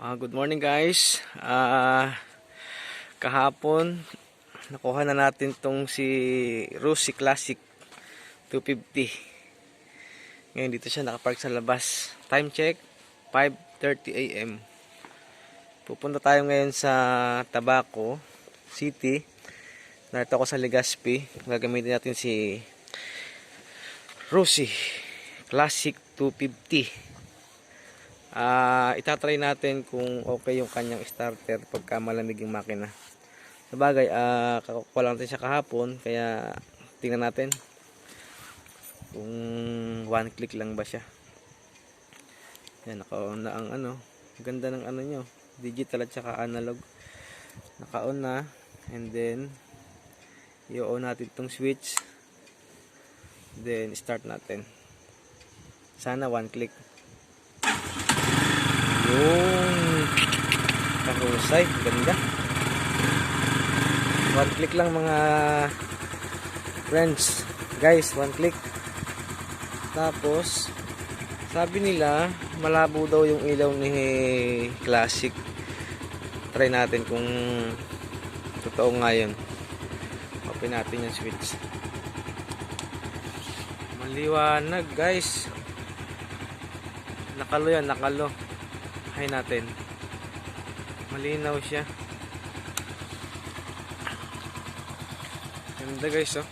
Ah, good morning guys. Ah, kahapon nakuha na natin tong si Rusi Classic 250. Ngayon dito siya nakapark sa labas. Time check 5:30 AM. Pupunta tayo ngayon sa Tabaco City. Narito ako sa Legazpi. Gagamitin natin si Rusi Classic 250. Ah, itatry natin kung okay yung kanyang starter pagka malamig yung makina. Sa bagay, ah, kakuha lang natin siya kahapon, kaya tingnan natin kung one click lang ba siya. Yan, naka-on na ang ano. Ganda ng ano nyo. Digital at saka analog. Naka-on na. And then, i-on natin itong switch. Then, start natin. Sana one click. Yung kahusay, ganda. One click lang mga friends. Guys, one click. Tapos, sabi nila, malabo daw yung ilaw ni Classic. Try natin kung totoo nga yun. Open natin yung switch. Maliwanag guys. Nakalo yan, nakalo. Hay natin. Malinaw siya. Ganda guys oh.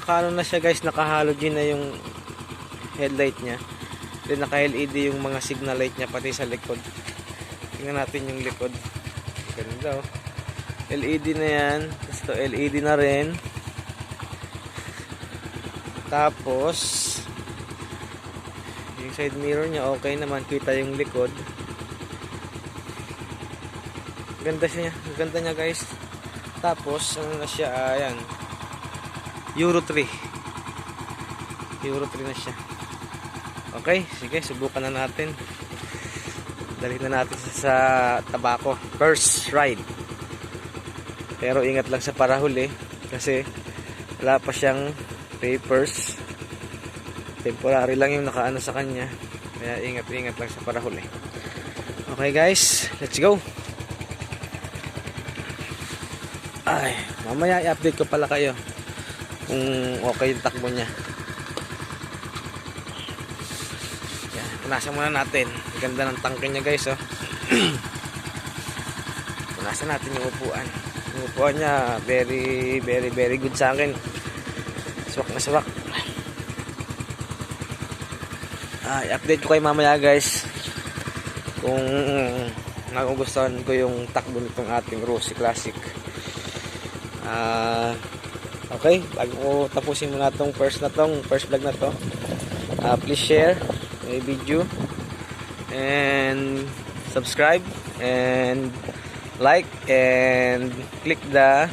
Nakaano na siya guys, naka-halogen na yung headlight niya. Then naka-LED yung mga signal light niya pati sa likod. Tingnan natin yung likod. Ganda oh. LED na yan. Tapos LED na rin. Tapos yung side mirror niya okay naman. Kita yung likod. Ganda siya. Ganda niya guys. Tapos ano na siya? Ayan. Euro 3 Euro 3 na siya. Okay sige. Subukan na natin. Dalhin na natin sa tabako. First ride. Pero ingat lang sa parahuli kasi wala pa siyang papers temporary lang yung nakaano sa kanya. Kaya ingat ingat lang sa parahuli okay guys. Let's go. Ay mamaya i-update ko pala kayo kung okay yung takbo niya. Yan punasan muna natin. Ganda ng tangke niya guys oh. Punasan natin yung upuan. Yung upuan niya very very very good sa akin. Swak na swak ah, i-update ko kayo mamaya guys kung nagugustuhan ko yung takbo nitong ating Rossi Classic. Ah okay bago ko tapusin muna tong first na tong first vlog na to ah, please share yung video and subscribe and like and click the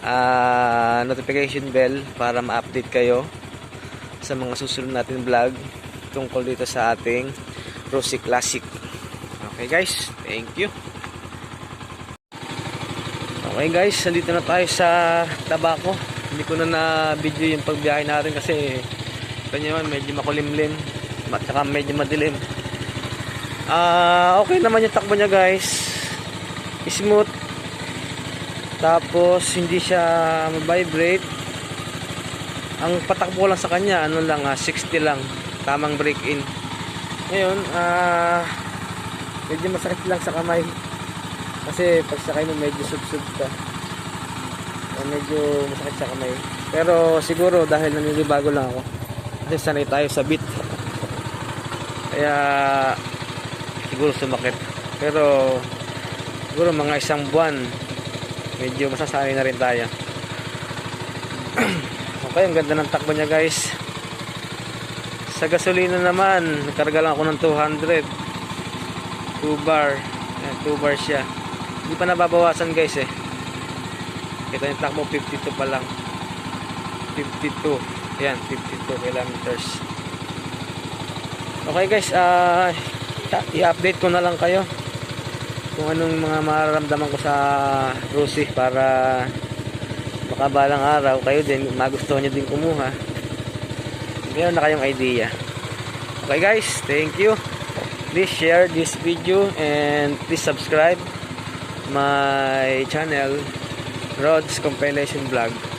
ah, notification bell para ma-update kayo sa mga susunod natin vlog tungkol dito sa ating Rossi Classic. Okay guys, thank you. Okay guys, nandito na tayo sa Tabaco. Hindi ko na na-video yung pagbiyahe natin kasi kanya medyo makulimlim at saka medyo madilim. Ah, okay naman yung takbo niya guys. Smooth. Tapos hindi siya ma-vibrate. Ang patakbo lang sa kanya, ano lang, ah, 60 lang tamang break in ngayon ah medyo masakit lang sa kamay. Kasi pag sakay mo medyo sub-sub ka. Ah, medyo masakit sa kamay. Pero siguro dahil nanilibago lang ako. Kasi sanay tayo sa beat. Kaya siguro sumakit. Pero siguro mga isang buwan medyo masasanay na rin tayo. Okay ang ganda ng takbo niya guys sa gasolina naman, nagkarga lang ako ng 200. 2 bar. Ayan, 2 bar siya. Hindi pa nababawasan guys eh. Kita yung takbo 52 pa lang. 52. Ayan, 52 kilometers. Okay guys, ah i-update ko na lang kayo kung anong mga mararamdaman ko sa Rusi para baka balang araw kayo din magustuhan nyo din kumuha meron na kayong idea Okay guys, thank you. Please share this video and please subscribe my channel Rod's Compilation Vlog.